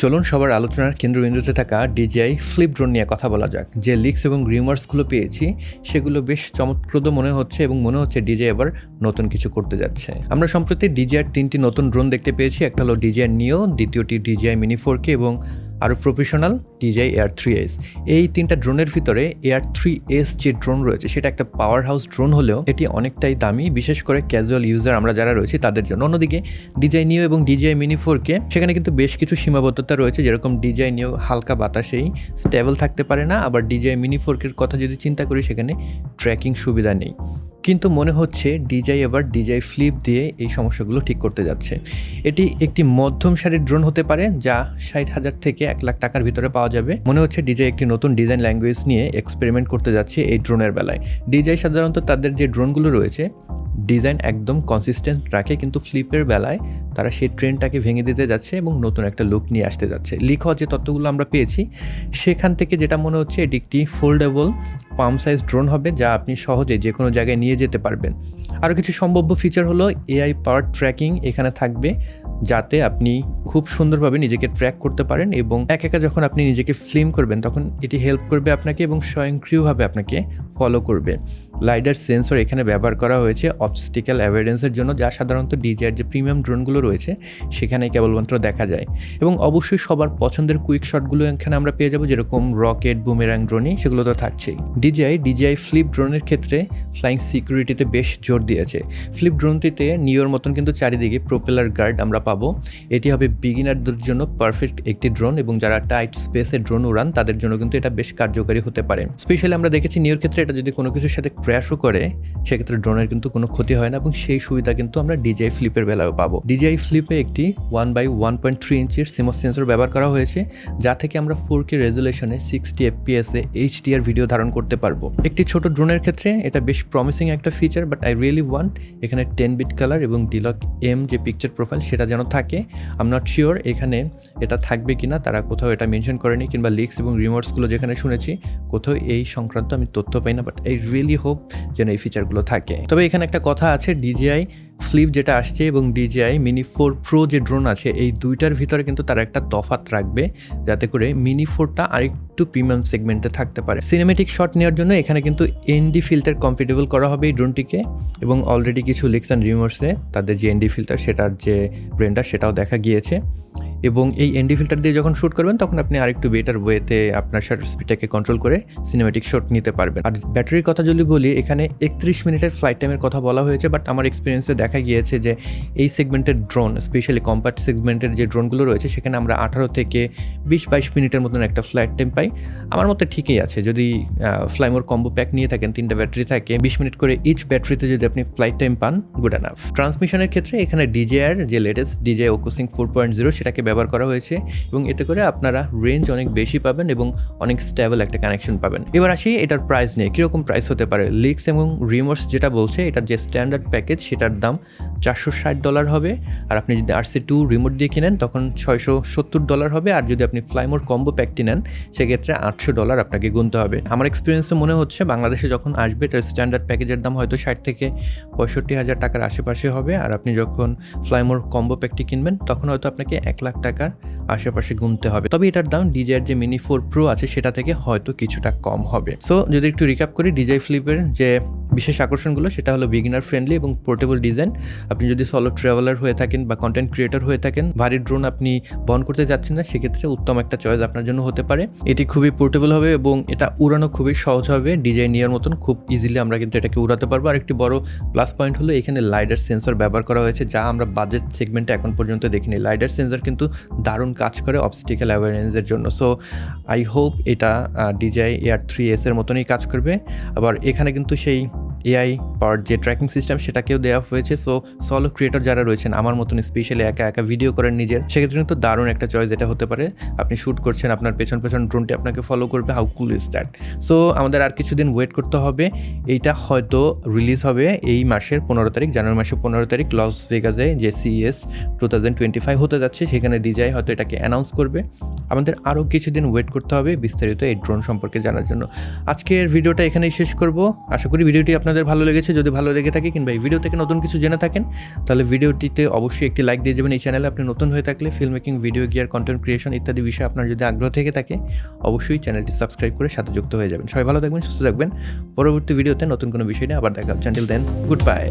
চলুন সবার আলোচনার কেন্দ্রবিন্দুতে থাকা ডিজিআই ফ্লিপ ড্রোন নিয়ে কথা বলা যাক। যে লিক্স এবং রিমার্সগুলো পেয়েছি, সেগুলো বেশ চমকপ্রদ মনে হচ্ছে এবং মনে হচ্ছে ডিজিআই আবার নতুন কিছু করতে যাচ্ছে। আমরা সম্প্রতি ডিজিআর তিনটি নতুন ড্রোন দেখতে পেয়েছি। একটা হলো ডিজিআই নিও দ্বিতীয়টি ডিজিআই মিনি ফোর কে এবং আরও professional DJI air three S. এই তিনটা ড্রোনের ভিতরে এয়ার থ্রি এস যে ড্রোন রয়েছে, সেটা একটা পাওয়ার হাউস ড্রোন হলেও এটি অনেকটাই দামি, বিশেষ করে ক্যাজুয়াল ইউজার আমরা যারা রয়েছি তাদের জন্য। অন্যদিকে ডিজাই নিও এবং ডিজাই মিনি ফোরকে সেখানে কিন্তু বেশ কিছু সীমাবদ্ধতা রয়েছে, যেরকম ডিজাই নিউ হালকা বাতাসেই স্টেবল থাকতে পারে না, আবার ডিজাই মিনি ফোরকের কথা যদি চিন্তা করি, সেখানে ট্র্যাকিং সুবিধা নেই। কিন্তু মনে হচ্ছে ডিজাই এবার ডিজাই ফ্লিপ দিয়ে এই সমস্যাগুলো ঠিক করতে যাচ্ছে। এটি একটি মধ্যম সারির ড্রোন হতে পারে যা ষাট হাজার থেকে এক লাখ টাকার ভিতরে পাওয়া যাবে। মনে হচ্ছে ডিজাই একটি নতুন ডিজাইন ল্যাঙ্গুয়েজ নিয়ে এক্সপেরিমেন্ট করতে যাচ্ছে এই ড্রোনের বেলায়। ডিজাই সাধারণত তাদের যে ড্রোনগুলো রয়েছে ডিজাইন একদম কনসিস্টেন্ট রাখে, কিন্তু ফ্লিপের বেলায় তারা সেই ট্রেনটাকে ভেঙে দিতে যাচ্ছে এবং নতুন একটা লুক নিয়ে আসতে যাচ্ছে। হওয়া যে তত্ত্বগুলো আমরা পেয়েছি, সেখান থেকে যেটা মনে হচ্ছে এটি একটি ফোল্ডেবল পাম্প সাইজ ড্রোন হবে, যা আপনি সহজে যে কোনো জায়গায় নিয়ে যেতে পারবেন। আরও কিছু সম্ভাব্য ফিচার হলো এআই পাওয়ার ট্র্যাকিং এখানে থাকবে, যাতে আপনি খুব সুন্দরভাবে নিজেকে ট্র্যাক করতে পারেন এবং এক একা যখন আপনি নিজেকে ফিল্ম করবেন, তখন এটি হেল্প করবে আপনাকে এবং স্বয়ংক্রিয়ভাবে আপনাকে ফলো করবে। লাইডার সেন্সর এখানে ব্যবহার করা হয়েছে অবস্টিক্যাল অ্যাভয়েডেন্সের জন্য, যা সাধারণত ডিজিআর যে প্রিমিয়াম ড্রোনগুলো রয়েছে, সেখানে কেবলমাত্র দেখা যায়। এবং অবশ্যই সবার পছন্দের কুইক শটগুলো এখানে আমরা পেয়ে যাব, যেরকম রকেট বুমেরাং ড্রোনই সেগুলো তো থাকছেই। ডিজিআই ডিজিআই ফ্লিপ ড্রোনের ক্ষেত্রে ফ্লাইং সিকিউরিটিতে বেশ জোর দিয়েছে। ফ্লিপ ড্রোনটিতে নিওর মতন কিন্তু চারিদিকে প্রোপেলার গার্ড আমরা পাবো। এটি হবে বিগিনারদের জন্য পারফেক্ট একটি ড্রোন এবং যারা টাইট স্পেসে ড্রোন উড়ান, তাদের জন্য কিন্তু এটা বেশ কার্যকারী হতে পারে। স্পেশালি আমরা দেখেছি নিওর ক্ষেত্রে এটা যদি কোনো কিছুর সাথে ক্র্যাশও করে, সেক্ষেত্রে ড্রোনের কিন্তু কোনো ক্ষতি হয় না এবং সেই সুবিধা কিন্তু আমরা ডিজিআই ফ্লিপের বেলায়ও পাবো। ডিজিআই ফ্লিপে একটি one by one point three ইঞ্চির সিমো সেন্সর ব্যবহার করা হয়েছে, যা থেকে আমরা ফোর কে রেজুলেশনে সিক্সটি এফপিএসে এইচডিআর ভিডিও ধারণ করতে পারব। একটি ছোট ড্রোনের ক্ষেত্রে এটা বেশ প্রমিসিং একটা feature but I really want এখানে টেন বিট কালার এবং ডিলক এম যে পিকচার প্রোফাইল সেটা যেন থাকে। আম নট শিওর এখানে এটা থাকবে কিনা, তারা কোথাও এটা মেনশন করেনি, কিংবা লিক্স এবং রিমোটসগুলো যেখানে শুনেছি, কোথাও এই সংক্রান্ত আমি তথ্য পাই না। বাট আই রিয়েলি হোপ যেন এই ফিচারগুলো থাকে। তবে এখানে একটা কথা আছে ডিজিআই স্লিপ যেটা আসছে এবং ডিজিআই মিনি ফোর প্রো যে ড্রোন আছে, এই দুইটার ভিতরে কিন্তু তারা একটা তফাত রাখবে, যাতে করে মিনি ফোরটা আরেকটু প্রিমিয়াম সেগমেন্টে থাকতে পারে। সিনেমেটিক শট নেওয়ার জন্য এখানে কিন্তু এনডি ফিল্টার কমফর্টেবল করা হবে এই ড্রোনটিকে এবং অলরেডি কিছু লিক্স অ্যান্ড রিমোর্সে তাদের যে এনডি ফিল্টার সেটার যে ব্রেন্ডার সেটাও দেখা গিয়েছে। এবং এই এনডি ফিল্টার দিয়ে যখন শ্যুট করবেন, তখন আপনি আরেকটু বেটার ওয়েতে আপনার শাটার স্পিডটাকে কন্ট্রোল করে সিনেমেটিক শট নিতে পারবেন। আর ব্যাটারির কথা যদি বলি, এখানে একত্রিশ মিনিটের ফ্লাইট টাইমের কথা বলা হয়েছে বাট আমার এক্সপিরিয়েন্সে দেখা গিয়েছে যে এই সেগমেন্টের ড্রোন স্পেশালি কম্প্যাক্ট সেগমেন্টের যে ড্রোনগুলো রয়েছে, সেখানে আমরা আঠারো থেকে বিশ, বাইশ মিনিটের মতন একটা ফ্লাইট টাইম পাই। আমার মতে ঠিকই আছে, যদি ফ্লাইমোর কম্বো প্যাক নিয়ে থাকেন, তিনটা ব্যাটারি থাকে, বিশ মিনিট করে ইচ ব্যাটারিতে যদি আপনি ফ্লাইট টাইম পান গুড অ্যানাফ ট্রান্সমিশনের ক্ষেত্রে এখানে ডিজেআর যে latest DJI OcuSync four point zero সেটাকে ব্যবহার করা হয়েছে এবং এতে করে আপনারা রেঞ্জ অনেক বেশি পাবেন এবং অনেক স্টেবল একটা কানেকশন পাবেন। এবার আসি এটার প্রাইস নিয়ে, কীরকম প্রাইস হতে পারে? লিক্স এবং রিমোর্স যেটা বলছে, এটার যে স্ট্যান্ডার্ড প্যাকেজ সেটার দাম চারশো ষাট ডলার হবে। আর আপনি যদি আরসি টু রিমোট দিয়ে কিনেন, তখন ছয়শো সত্তর ডলার হবে। আর যদি আপনি ফ্লাইমোর কম্বো প্যাকটি নেন, সেক্ষেত্রে আটশো ডলার আপনাকে গুনতে হবে। আমার এক্সপিরিয়েন্সে মনে হচ্ছে, বাংলাদেশে যখন আসবে, এটার স্ট্যান্ডার্ড প্যাকেজের দাম হয়তো ষাট থেকে পঁয়ষট্টি হাজার টাকার আশেপাশে হবে। আর আপনি যখন ফ্লাইমোর কম্বো প্যাকটি কিনবেন, তখন হয়তো আপনাকে এক লাখ টাকার আশেপাশে গুনতে হবে। তবে এটার দাম ডিজাইয়ের যে মিনি ফোর প্রো আছে, সেটা থেকে হয়তো কিছুটা কম হবে। সো যদি একটু রিক্যাপ করি ডিজাই ফ্লিপের যে বিশেষ আকর্ষণগুলো, সেটা হলো বিগিনার ফ্রেন্ডলি এবং পোর্টেবল ডিজাইন আপনি যদি সলো ট্রাভেলার হয়ে থাকেন বা কন্টেন্ট ক্রিয়েটর হয়ে থাকেন, ভারী ড্রোন আপনি বহন করতে যাচ্ছেন না, সেক্ষেত্রে উত্তম একটা চয়েস আপনার জন্য হতে পারে। এটি খুবই পোর্টেবল হবে এবং এটা উড়ানো খুবই সহজ হবে। ডিজাইন নেওয়ার মতন খুব ইজিলি আমরা কিন্তু এটাকে উড়াতে পারব। আর একটি বড় প্লাস পয়েন্ট হলো, এখানে লাইডার সেন্সর ব্যবহার করা হয়েছে, যা আমরা বাজেট সেগমেন্টে এখন পর্যন্ত দেখিনি। লাইডার সেন্সর কিন্তু দারুণ কাজ করে অবস্টিক্যাল অ্যাওয়ারনেসের জন্য। সো আই হোপ এটা ডিজাই এয়ার থ্রি এসের মতনই কাজ করবে। আবার এখানে কিন্তু সেই এআই পাওয়ার যে ট্র্যাকিং সিস্টেম সেটাকেও দেওয়া হয়েছে। সো সলো ক্রিয়েটর যারা রয়েছেন, আমার মতন স্পেশালি একা একা ভিডিও করেন নিজের, সেক্ষেত্রে কিন্তু দারুণ একটা চয়েস এটা হতে পারে। আপনি শ্যুট করছেন, আপনার পেছন পেছন ড্রোনটি আপনাকে ফলো করবে how cool is that so আমাদের আর কিছুদিন ওয়েট করতে হবে। এইটা হয়তো রিলিজ হবে এই মাসের পনেরো তারিখ, জানুয়ারি মাসের পনেরো তারিখ লস ভেগাসে যে CES two thousand twenty five হতে যাচ্ছে, সেখানে ডিজাই হয়তো এটাকে অ্যানাউন্স করবে। আমাদের আরও কিছুদিন ওয়েট করতে হবে বিস্তারিত এই ড্রোন সম্পর্কে জানার জন্য। আজকের ভিডিওটা এখানেই শেষ করব। আশা করি ভিডিওটি আপনাদের ভালো লেগেছে, যদি ভালো লেগে থাকে কিংবা এই ভিডিও থেকে নতুন কিছু জেনে থাকেন, তাহলে ভিডিওটিতে অবশ্যই একটি লাইক দিয়ে যাবেন। এই চ্যানেলে আপনি নতুন হয়ে থাকলে film making video gear content creation ইত্যাদি বিষয়ে আপনার যদি আগ্রহ থেকে থাকে, অবশ্যই চ্যানেলটি সাবস্ক্রাইব করে সাথে যুক্ত হয়ে যাবেন। সবাই ভালো থাকবেন, সুস্থ থাকবেন। পরবর্তী ভিডিওতে নতুন কোনো বিষয় নিয়ে আবার দেখা হচ্ছে। দেন গুড বাই